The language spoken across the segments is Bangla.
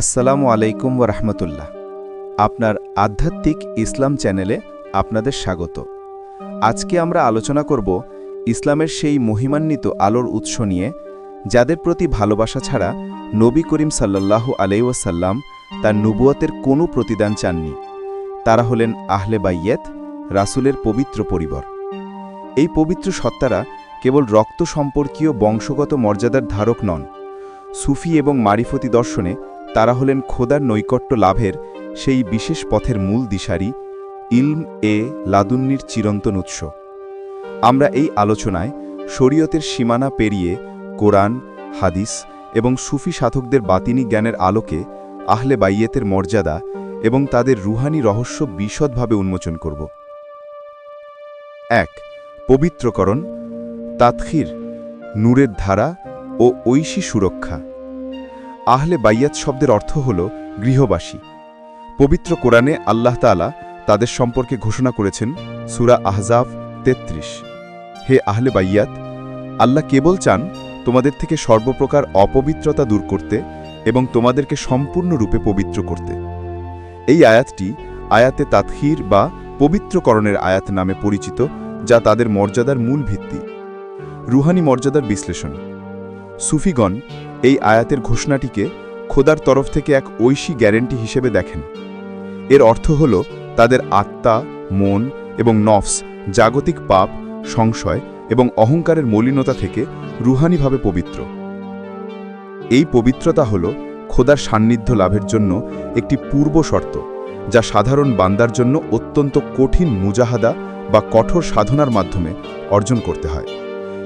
আসসালামু আলাইকুম রহমতুল্লাহ। আপনার আধ্যাত্মিক ইসলাম চ্যানেলে আপনাদের স্বাগত। আজকে আমরা আলোচনা করব ইসলামের সেই মহিমান্বিত আলোর উৎস নিয়ে, যাদের প্রতি ভালোবাসা ছাড়া নবী করিম সাল্লাল্লাহু আলাইসাল্লাম তার নবুয়তের কোনো প্রতিদান চাননি। তারা হলেন আহলে বাইয়েত, রাসুলের পবিত্র পরিবার। এই পবিত্র সত্তারা কেবল রক্ত সম্পর্কীয় বংশগত মর্যাদার ধারক নন। সুফি এবং মারিফতি দর্শনে তারা হলেন খোদার নৈকট্য লাভের সেই বিশেষ পথের মূল দিশারি, ইলম এ লাদুন্নির চিরন্তন উৎস। আমরা এই আলোচনায় শরীয়তের সীমানা পেরিয়ে কোরআন, হাদিস এবং সুফি সাধকদের বাতিনি জ্ঞানের আলোকে আহলে বাইয়েতের মর্যাদা এবং তাদের রুহানি রহস্য বিশদভাবে উন্মোচন করব। এক, পবিত্রকরণ তাৎখির নূরের ধারা ও ঐশী সুরক্ষা। আহলে বাইয়াত শব্দের অর্থ হল গৃহবাসী। পবিত্র কোরআনে আল্লাহ তালা তাদের সম্পর্কে ঘোষণা করেছেন সুরা আহজাব তেত্রিশ। হে আহলে বাইয়াত, আল্লাহ কেবল চান তোমাদের থেকে সর্বপ্রকার অপবিত্রতা দূর করতে এবং তোমাদেরকে সম্পূর্ণরূপে পবিত্র করতে। এই আয়াতটি আয়াতে তাৎহির বা পবিত্রকরণের আয়াত নামে পরিচিত, যা তাদের মর্যাদার মূল ভিত্তি। রুহানি মর্যাদার বিশ্লেষণ। সুফিগণ এই আয়াতের ঘোষণাটিকে খোদার তরফ থেকে এক ঐশী গ্যারেন্টি হিসেবে দেখেন। এর অর্থ হল তাদের আত্মা, মন এবং নফস, জাগতিক পাপ, সংশয় এবং অহংকারের মলিনতা থেকে রুহানিভাবে পবিত্র। এই পবিত্রতা হল খোদার সান্নিধ্য লাভের জন্য একটি পূর্ব শর্ত, যা সাধারণ বান্দার জন্য অত্যন্ত কঠিন মুজাহাদা বা কঠোর সাধনার মাধ্যমে অর্জন করতে হয়।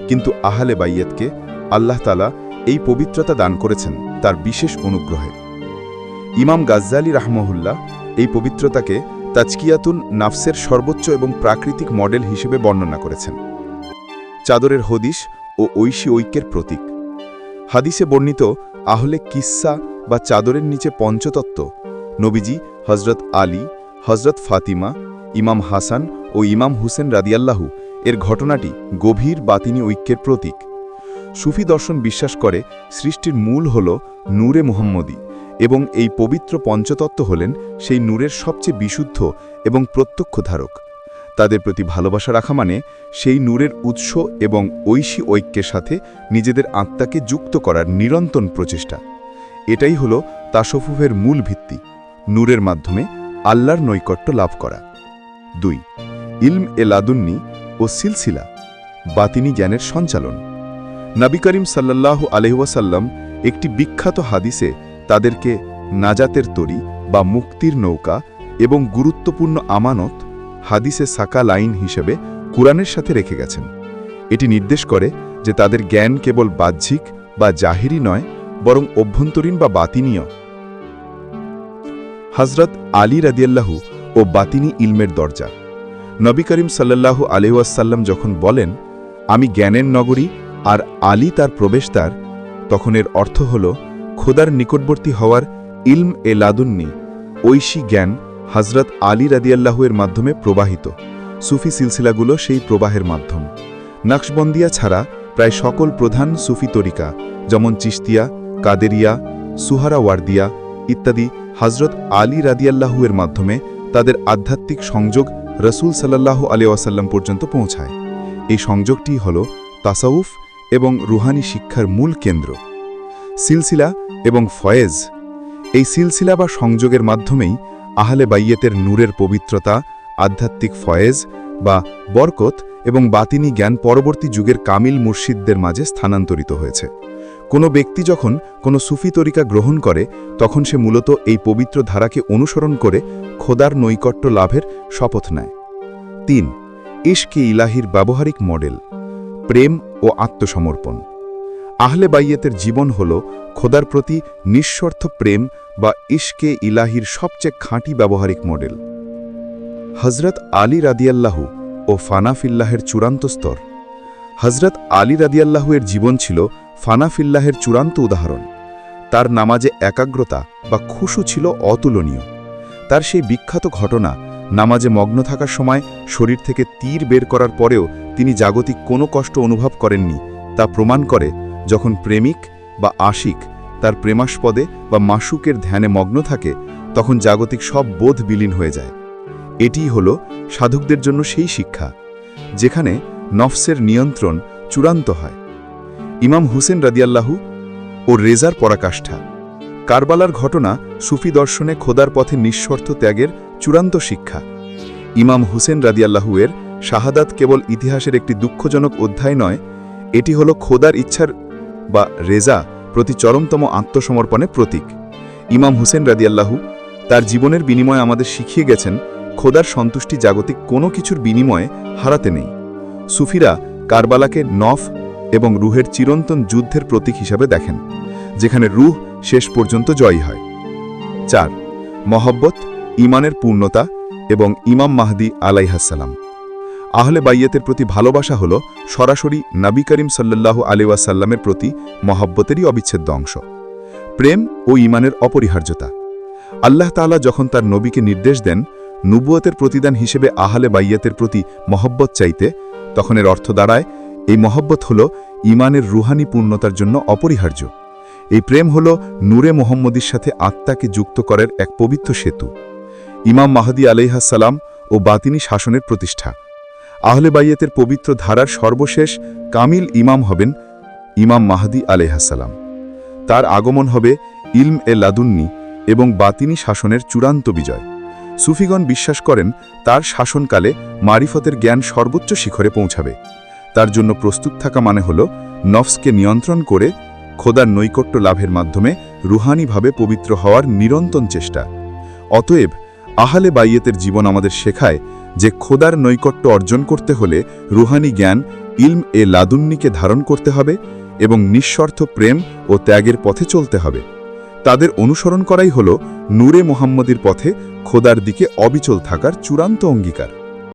কিন্তু আহালে বাইয়েতকে আল্লাহ তালা এই পবিত্রতা দান করেছেন তার বিশেষ অনুগ্রহে। ইমাম গাজ্জালি রাহমহুল্লাহ এই পবিত্রতাকে তাজকিয়াতুন নাফসের সর্বোচ্চ এবং প্রাকৃতিক মডেল হিসেবে বর্ণনা করেছেন। চাদরের হদিস ও ঐশী ঐক্যের প্রতীক। হাদিসে বর্ণিত আহলে কিস্সা বা চাদরের নিচে পঞ্চতত্ত্ব, নবীজি হজরত আলী হজরত ফাতিমা, ইমাম হাসান ও ইমাম হুসেন রাদিয়াল্লাহু এর ঘটনাটি গভীর বাতিনি ঐক্যের প্রতীক। সুফি দর্শন বিশ্বাস করে সৃষ্টির মূল হল নূরে মুহাম্মদী এবং এই পবিত্র পঞ্চতত্ত্ব হলেন সেই নূরের সবচেয়ে বিশুদ্ধ এবং প্রত্যক্ষ ধারক তাদের প্রতি ভালোবাসা রাখা মানে সেই নূরের উৎস এবং ঐশী ঐক্যের সাথে নিজেদের আত্মাকে যুক্ত করার নিরন্তন প্রচেষ্টা। এটাই হল তাসফুফের মূল ভিত্তি, নূরের মাধ্যমে আল্লাহর নৈকট্য লাভ করা। দুই ইলম এ লাদুন্নি ও সিলসিলা, বাতিনি জ্ঞানের সঞ্চালন। নবী করিম সাল্লাল্লাহু আলহাসাল্লাম একটি বিখ্যাত হাদিসে তাদেরকে নাজাতের তরি বা মুক্তির নৌকা এবং গুরুত্বপূর্ণ আমানত হাদিসে সাকা লাইন হিসেবে কুরআনের সাথে রেখে গেছেন। এটি নির্দেশ করে যে তাদের জ্ঞান কেবল বাহ্যিক বা জাহিরি নয়, বরং অভ্যন্তরীণ বা বাতিনীয়। হজরত আলী রাদিয়াল্লাহু ও বাতিনি ইলমের দরজা। নবী করিম সাল্লাল্লাহু আলহাসাল্লাম যখন বলেন, আমি জ্ঞানের নগরী আর আলী তার প্রবেশদ্বার, তখন এর অর্থ হল, খোদার নিকটবর্তী হওয়ার ইলম এ লাদুন্নি, ঐশী জ্ঞান হজরত আলী রাদিয়াল্লাহুয়ের মাধ্যমে প্রবাহিত। সুফি সিলসিলাগুলো সেই প্রবাহের মাধ্যম। নকশবন্দিয়া ছাড়া প্রায় সকল প্রধান সুফি তরিকা, যেমন চিস্তিয়া কাদেরিয়া, সুহারা ওয়ার্দিয়া ইত্যাদি হজরত আলী রাদিয়াল্লাহুয়ের মাধ্যমে তাদের আধ্যাত্মিক সংযোগ রসুল সাল্লাল্লাহু আলিয়াসাল্লাম পর্যন্ত পৌঁছায়। এই সংযোগটি হল তাসাউফ এবং রুহানি শিক্ষার মূল কেন্দ্র। সিলসিলা এবং ফয়েজ এই সিলসিলা বা সংযোগের মাধ্যমেই আহলে বাইয়েতের নূরের পবিত্রতা, আধ্যাত্মিক ফয়েজ বা বরকত এবং বাতিনি জ্ঞান পরবর্তী যুগের কামিল মুর্শিদদের মাঝে স্থানান্তরিত হয়েছে। কোনো ব্যক্তি যখন কোনো সুফি তরিকা গ্রহণ করে, তখন সে মূলত এই পবিত্র ধারাকে অনুসরণ করে খোদার নৈকট্য লাভের শপথ নেয়। তিন ইশকে ইলাহির ব্যবহারিক মডেল। প্রেম ও আত্মসমর্পণ। আহলে বাইয়েতের জীবন হল খোদার প্রতি নিঃস্বার্থ প্রেম বা ইশকে ইলাহির সবচেয়ে খাঁটি ব্যবহারিক মডেল। হজরত আলী রাদিয়াল্লাহু ও ফানাফিল্লাহের চূড়ান্ত স্তর। হজরত আলী রাদিয়াল্লাহু এর জীবন ছিল ফানাফিল্লাহের চূড়ান্ত উদাহরণ। তার নামাজে একাগ্রতা বা খুশু ছিল অতুলনীয়। তার সেই বিখ্যাত ঘটনা নামাজে মগ্ন থাকার সময় শরীর থেকে তীর বের করার পরেও তিনি জাগতিক কোনো কষ্ট অনুভব করেননি। তা প্রমাণ করে যখন প্রেমিক বা আশিক তার প্রেমাস্পদে বা মাসুকের ধ্যানে মগ্ন থাকে, তখন জাগতিক সব বোধ বিলীন হয়ে যায়। এটিই হল সাধকদের জন্য সেই শিক্ষা, যেখানে নফসের নিয়ন্ত্রণ চূড়ান্ত হয়। ইমাম হুসেন রাদিয়াল্লাহু ও রেজার পরাকাষ্ঠা কারবালার ঘটনা সুফি দর্শনে খোদার পথে নিঃস্বার্থ ত্যাগের চূড়ান্ত শিক্ষা। ইমাম হুসেন রাদিয়াল্লাহুয়ের শাহাদাত কেবল ইতিহাসের একটি দুঃখজনক অধ্যায় নয়, এটি হল খোদার ইচ্ছার বা রেজা প্রতি চরমতম আত্মসমর্পণের প্রতীক। ইমাম হুসেন রাদিয়াল্লাহু তার জীবনের বিনিময়ে আমাদের শিখিয়ে গেছেন, খোদার সন্তুষ্টি জাগতিক কোনো কিছুর বিনিময়ে হারাতে নেই। সুফিরা কারবালাকে নফ এবং রুহের চিরন্তন যুদ্ধের প্রতীক হিসাবে দেখেন, যেখানে রুহ শেষ পর্যন্ত জয়ী হয়। চার, মহব্বত ইমানের পূর্ণতা এবং ইমাম মাহদি আলাইহাসাল্লাম আহলে বাইয়াতের প্রতি ভালোবাসা হল সরাসরি নাবী করিম সাল্লাল্লাহু আলিওয়াসাল্লামের প্রতি মহব্বতেরই অবিচ্ছেদ্য অংশ। প্রেম ও ইমানের অপরিহার্যতা। আল্লাহ তাআলা যখন তার নবীকে নির্দেশ দেন নুবুয়তের প্রতিদান হিসেবে আহলে বাইয়াতের প্রতি মহব্বত চাইতে, তখন এর অর্থ দাঁড়ায়, এই মহব্বত হল ইমানের রুহানি পূর্ণতার জন্য অপরিহার্য। এই প্রেম হল নূরে মোহাম্মদীর সাথে আত্মাকে যুক্ত করার এক পবিত্র সেতু। ইমাম মাহদি আলাইহাসাল্লাম ও বাতিনি শাসনের প্রতিষ্ঠা। আহলে বাইয়াতের পবিত্র ধারার সর্বশেষ কামিল ইমাম হবেন ইমাম মাহদি আলাইহাসাল্লাম তার আগমন হবে ইলম এ লাদুন্নি এবং বাতিনি শাসনের চূড়ান্ত বিজয়। সুফিগণ বিশ্বাস করেন, তার শাসনকালে মারিফতের জ্ঞান সর্বোচ্চ শিখরে পৌঁছাবে। তার জন্য প্রস্তুত থাকা মানে হল নফসকে নিয়ন্ত্রণ করে খোদার নৈকট্য লাভের মাধ্যমে রুহানিভাবে পবিত্র হওয়ার নিরন্তন চেষ্টা। অতএব আহালে বাইয়েতের জীবন আমাদের শেখায় যে খোদার নৈকট্য অর্জন করতে হলে রুহানি জ্ঞান, ইলম এ লাদুন্নিকে ধারণ করতে হবে এবং নিঃস্বার্থ প্রেম ও ত্যাগের পথে চলতে হবে। তাদের অনুসরণ করাই হল নূরে মোহাম্মদীর পথে খোদার দিকে অবিচল থাকার চূড়ান্ত অঙ্গীকার।